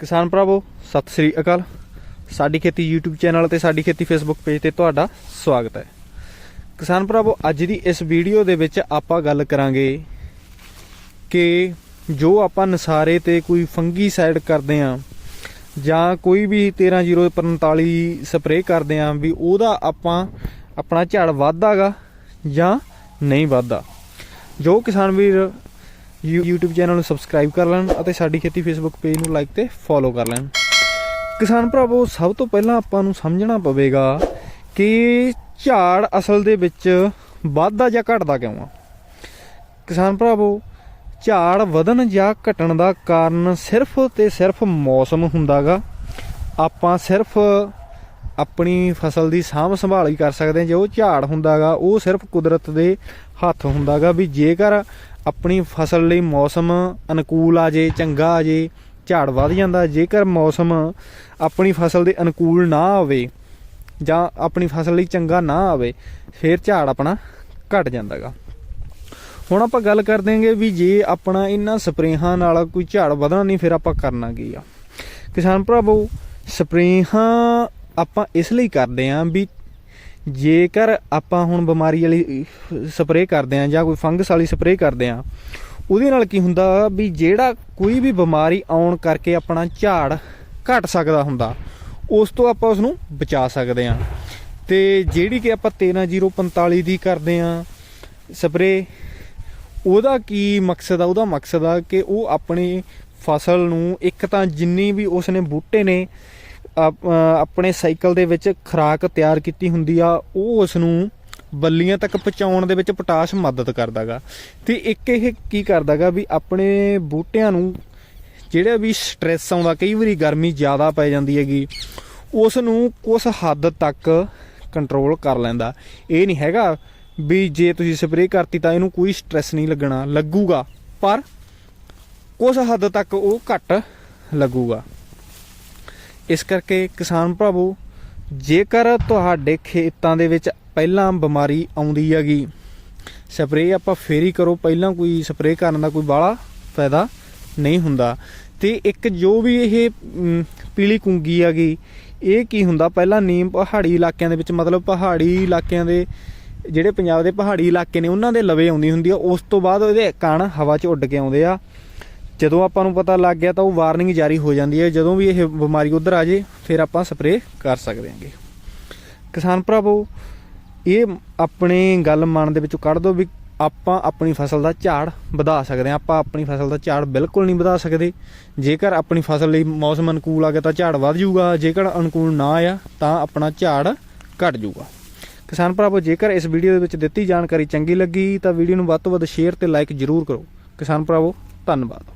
ਕਿਸਾਨ ਭਰਾਵੋ, ਸਤਿ ਸ੍ਰੀ ਅਕਾਲ। ਸਾਡੀ ਖੇਤੀ YouTube ਚੈਨਲ ਤੇ ਸਾਡੀ ਖੇਤੀ Facebook ਪੇਜ ਤੇ ਤੁਹਾਡਾ ਸਵਾਗਤ ਹੈ। ਕਿਸਾਨ ਭਰਾਵੋ, ਅੱਜ ਦੀ ਇਸ ਵੀਡੀਓ ਦੇ ਵਿੱਚ ਆਪਾਂ ਗੱਲ ਕਰਾਂਗੇ ਕਿ ਜੋ ਆਪਾਂ ਨਸਾਰੇ ਤੇ ਕੋਈ ਫੰਗੀ ਸਾਈਡ ਕਰਦੇ ਆਂ ਜਾਂ ਕੋਈ ਵੀ 13045 ਸਪਰੇਅ ਕਰਦੇ ਆਂ ਵੀ ਉਹਦਾ ਆਪਾਂ ਆਪਣਾ ਝਾੜ ਵੱਧਦਾਗਾ ਜਾਂ ਨਹੀਂ ਵੱਧਦਾ। ਜੋ ਕਿਸਾਨ ਵੀਰ YouTube ਚੈਨਲ ਨੂੰ ਸਬਸਕ੍ਰਾਈਬ ਕਰ ਲੈਣ ਅਤੇ ਸਾਡੀ ਖੇਤੀ Facebook ਪੇਜ ਨੂੰ ਲਾਈਕ ਤੇ ਫੋਲੋ ਕਰ ਲੈਣ। ਕਿਸਾਨ ਭਰਾਵੋ, ਸਭ ਤੋਂ ਪਹਿਲਾਂ ਆਪਾਂ ਨੂੰ ਸਮਝਣਾ ਪਵੇਗਾ ਕਿ ਝਾੜ ਅਸਲ ਦੇ ਵਿੱਚ ਵੱਧਦਾ ਜਾਂ ਘਟਦਾ ਕਿਉਂ ਆ? ਕਿਸਾਨ ਭਰਾਵੋ, ਝਾੜ ਵਧਣ ਜਾਂ ਘਟਣ ਦਾ ਕਾਰਨ ਸਿਰਫ ਤੇ ਸਿਰਫ ਮੌਸਮ ਹੁੰਦਾਗਾ। ਆਪਾਂ ਸਿਰਫ ਆਪਣੀ ਫਸਲ ਦੀ ਸਾਂਭ ਸੰਭਾਲ ਵੀ ਕਰ ਸਕਦੇ ਹਾਂ। ਉਹ ਝਾੜ ਹੁੰਦਾਗਾ, ਉਹ ਸਿਰਫ ਕੁਦਰਤ ਦੇ ਹੱਥ ਹੁੰਦਾਗਾ ਵੀ ਜੇਕਰ ਆਪਣੀ ਫਸਲ ਲਈ ਮੌਸਮ ਅਨੁਕੂਲ ਆ ਜੇ, ਚੰਗਾ ਆ ਜੇ, ਝਾੜ ਵੱਧ ਜਾਂਦਾ, ਜੇਕਰ ਮੌਸਮ ਆਪਣੀ ਫਸਲ ਦੇ ਅਨੁਕੂਲ ਨਾ ਆਵੇ ਜਾਂ ਆਪਣੀ ਫਸਲ ਲਈ ਚੰਗਾ ਨਾ ਆਵੇ, ਫਿਰ ਝਾੜ ਆਪਣਾ ਘਟ ਜਾਂਦਾਗਾ। ਹੁਣ ਆਪਾਂ ਗੱਲ ਕਰ ਦੇਂਗੇ ਵੀ ਜੇ ਆਪਣਾ ਇਹਨਾਂ ਸਪਰੇਹਾਂ ਨਾਲ ਕੋਈ ਝਾੜ ਵਧਣਾ ਨਹੀਂ, ਫਿਰ ਆਪਾਂ ਕਰਨਾ ਕੀ ਆ? ਕਿਸਾਨ ਭਰਾਵੋ, ਸਪਰੇਹਾਂ ਆਪਾਂ ਇਸ ਲਈ ਕਰਦੇ ਆਂ ਵੀ ਜੇਕਰ ਆਪਾਂ ਹੁਣ ਬਿਮਾਰੀ ਵਾਲੀ ਸਪਰੇਅ ਕਰਦੇ ਆਂ ਜਾਂ ਕੋਈ ਫੰਗਸ ਵਾਲੀ ਸਪਰੇਅ ਕਰਦੇ ਆਂ, ਉਹਦੇ ਨਾਲ ਕੀ ਹੁੰਦਾ ਵੀ ਜਿਹੜਾ ਕੋਈ ਵੀ ਬਿਮਾਰੀ ਆਉਣ ਕਰਕੇ ਆਪਣਾ ਝਾੜ ਘਟ ਸਕਦਾ ਹੁੰਦਾ, ਉਸ ਤੋਂ ਆਪਾਂ ਉਸ ਨੂੰ ਬਚਾ ਸਕਦੇ ਆਂ। ਤੇ ਜਿਹੜੀ ਕਿ ਆਪਾਂ 13045 ਦੀ ਕਰਦੇ ਆਂ ਸਪਰੇਅ, ਉਹਦਾ ਕੀ ਮਕਸਦ ਆ? ਉਹਦਾ ਮਕਸਦ ਆ ਕਿ ਉਹ ਆਪਣੀ ਫਸਲ ਨੂੰ ਇੱਕ ਤਾਂ ਜਿੰਨੀ ਵੀ ਉਸ ਨੇ ਬੂਟੇ ਨੇ ਆਪਣੇ ਸਾਈਕਲ ਦੇ ਵਿੱਚ ਖੁਰਾਕ ਤਿਆਰ ਕੀਤੀ ਹੁੰਦੀ ਆ, ਉਹ ਉਸ ਨੂੰ ਬੱਲੀਆਂ ਤੱਕ ਪਹੁੰਚਾਉਣ ਦੇ ਵਿੱਚ ਪੋਟਾਸ਼ ਮਦਦ ਕਰਦਾਗਾ। ਤੇ ਇੱਕ ਇਹ ਕੀ ਕਰਦਾਗਾ ਵੀ ਆਪਣੇ ਬੂਟਿਆਂ ਨੂੰ, ਜਿਹੜਾ ਵੀ ਸਟ੍ਰੈਸ ਆਉਂਦਾ, ਕਈ ਵਾਰੀ ਗਰਮੀ ਜ਼ਿਆਦਾ ਪੈ ਜਾਂਦੀ ਹੈਗੀ ਉਸ ਨੂੰ ਕੁਝ ਹੱਦ ਤੱਕ ਕੰਟਰੋਲ ਕਰ ਲੈਂਦਾ। ਇਹ ਨਹੀਂ ਹੈਗਾ ਵੀ ਜੇ ਤੁਸੀਂ ਸਪਰੇਅ ਕਰਤੀ ਤਾਂ ਇਹਨੂੰ ਕੋਈ ਸਟ੍ਰੈਸ ਨਹੀਂ ਲੱਗਣਾ, ਲੱਗੂਗਾ, ਪਰ ਕੁਝ ਹੱਦ ਤੱਕ ਉਹ ਘੱਟ ਲੱਗੂਗਾ। ਇਸ ਕਰਕੇ ਕਿਸਾਨ ਭਰਾਵੋ, ਜੇਕਰ ਤੁਹਾਡੇ ਖੇਤਾਂ ਦੇ ਵਿੱਚ ਪਹਿਲਾਂ ਬਿਮਾਰੀ ਆਉਂਦੀ ਹੈਗੀ, ਸਪਰੇਅ ਆਪਾਂ ਫੇਰ ਹੀ ਕਰੋ, ਪਹਿਲਾਂ ਕੋਈ ਸਪਰੇਅ ਕਰਨ ਦਾ ਕੋਈ ਬਾਹਲਾ ਫਾਇਦਾ ਨਹੀਂ ਹੁੰਦਾ। ਤੇ ਇੱਕ ਜੋ ਵੀ ਇਹ ਪੀਲੀ ਕੁੰਗੀ ਹੈਗੀ, ਇਹ ਕੀ ਹੁੰਦਾ? ਪਹਿਲਾਂ ਨੀਮ ਪਹਾੜੀ ਇਲਾਕਿਆਂ ਦੇ ਵਿੱਚ, ਮਤਲਬ ਪਹਾੜੀ ਇਲਾਕਿਆਂ ਦੇ, ਜਿਹੜੇ ਪੰਜਾਬ ਦੇ ਪਹਾੜੀ ਇਲਾਕੇ ਨੇ, ਉਹਨਾਂ ਦੇ ਲਵੇ ਆਉਂਦੀ ਹੁੰਦੀ ਆ, ਉਸ ਤੋਂ ਬਾਅਦ ਉਹਦੇ ਕਣ ਹਵਾ 'ਚ ਉੱਡ ਕੇ ਆਉਂਦੇ ਆ। ਜਦੋਂ ਆਪਾਂ ਨੂੰ ਪਤਾ ਲੱਗ ਗਿਆ ਤਾਂ ਉਹ ਵਾਰਨਿੰਗ ਜਾਰੀ ਹੋ ਜਾਂਦੀ ਹੈ। ਜਦੋਂ ਵੀ ਇਹ ਬਿਮਾਰੀ ਉਧਰ ਆ ਜੇ, ਫਿਰ ਆਪਾਂ ਸਪਰੇਅ ਕਰ ਸਕਦੇ ਹਾਂਗੇ। ਕਿਸਾਨ ਭਰਾਵੋ, ਇਹ ਆਪਣੇ ਗੱਲ ਮਨ ਦੇ ਵਿੱਚੋਂ ਕੱਢ ਦਿਓ ਵੀ ਆਪਾਂ ਆਪਣੀ ਫਸਲ ਦਾ ਝਾੜ ਵਧਾ ਸਕਦੇ ਹਾਂ। ਆਪਾਂ ਆਪਣੀ ਫਸਲ ਦਾ ਝਾੜ ਬਿਲਕੁਲ ਨਹੀਂ ਵਧਾ ਸਕਦੇ। ਜੇਕਰ ਆਪਣੀ ਫਸਲ ਲਈ ਮੌਸਮ ਅਨੁਕੂਲ ਆ ਗਿਆ ਤਾਂ ਝਾੜ ਵੱਧ ਜਾਊਗਾ। ਜੇਕਰ ਅਨੁਕੂਲ ਨਾ ਆਇਆ ਤਾਂ ਆਪਣਾ ਝਾੜ ਘਟ ਜਾਊਗਾ। ਕਿਸਾਨ ਭਰਾਵੋ, ਜੇਕਰ ਇਸ ਵੀਡੀਓ ਦੇ ਵਿੱਚ ਦਿੱਤੀ ਜਾਣਕਾਰੀ ਚੰਗੀ ਲੱਗੀ ਤਾਂ ਵੀਡੀਓ ਨੂੰ ਵੱਧ ਤੋਂ ਵੱਧ ਸ਼ੇਅਰ ਤੇ ਲਾਈਕ ਜ਼ਰੂਰ ਕਰੋ। ਕਿਸਾਨ ਭਰਾਵੋ, ਧੰਨਵਾਦ।